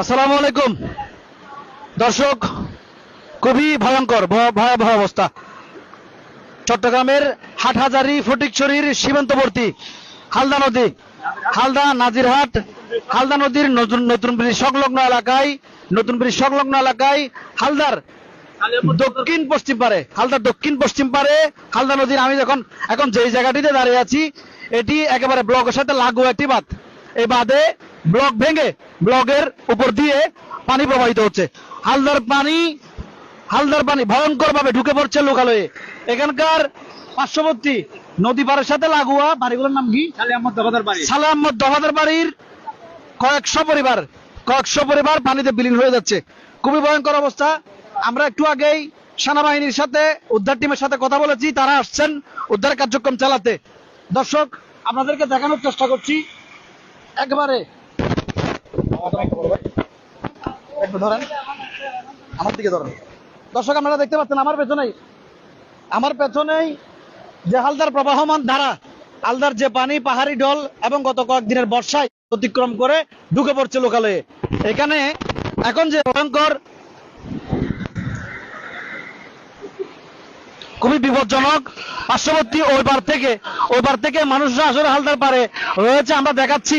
আসসালামু আলাইকুম। দর্শক, খুবই ভয়ঙ্কর ভয়াবহ অবস্থা। চট্টগ্রামের হাটহাজারি ফটিকছড়ির সীমান্তবর্তী হালদা নদী, হালদা নাজিরহাট, হালদা নদীর নতুন নতুন ব্রিজ সংলগ্ন এলাকায় নতুন ব্রিজ সংলগ্ন এলাকায় হালদার দক্ষিণ পশ্চিম পারে হালদার দক্ষিণ পশ্চিম পারে হালদা নদীর আমি যখন এখন যেই জায়গাটিতে দাঁড়িয়ে আছি, এটি একেবারে ব্লকের সাথে লাগু একটি বাঁধ। এই বাঁধে ব্লক ভেঙে ব্লকের উপর দিয়ে পানি প্রবাহিত হচ্ছে। হালদার পানি হালদার পানি ভয়ঙ্কর ভাবে ঢুকে পড়ছে লোকালয়ে। এখানকার পার্শ্ববর্তী নদী পাড়ের সাথে লাগোয়া বাড়িগুলোর নাম কি? সালাম আহমদ দফাদার বাড়ির কয়েকশো পরিবার কয়েকশো পরিবার পানিতে বিলীন হয়ে যাচ্ছে। খুবই ভয়ঙ্কর অবস্থা। আমরা একটু আগেই সেনাবাহিনীর সাথে উদ্ধার টিমের সাথে কথা বলেছি। তারা আসছেন উদ্ধার কার্যক্রম চালাতে। দর্শক আপনাদেরকে দেখানোর চেষ্টা করছি। একবারে আমার দিকে ধরেন। দর্শক, আপনারা দেখতে পাচ্ছেন, আমার পেছনেই আমার পেছনেই যে হালদার প্রবাহমান ধারা, হালদার যে পানি, পাহাড়ি ঢল এবং গত কয়েকদিনের বর্ষায় অতিক্রম করে ঢুকে পড়ছে লোকালয়ে। এখানে এখন যে ভয়ঙ্কর, খুবই বিপজ্জনক পার্শ্ববর্তী ওই পার থেকে ওই পার থেকে মানুষরা আসলে হালদার পারে। রয়েছে, আমরা দেখাচ্ছি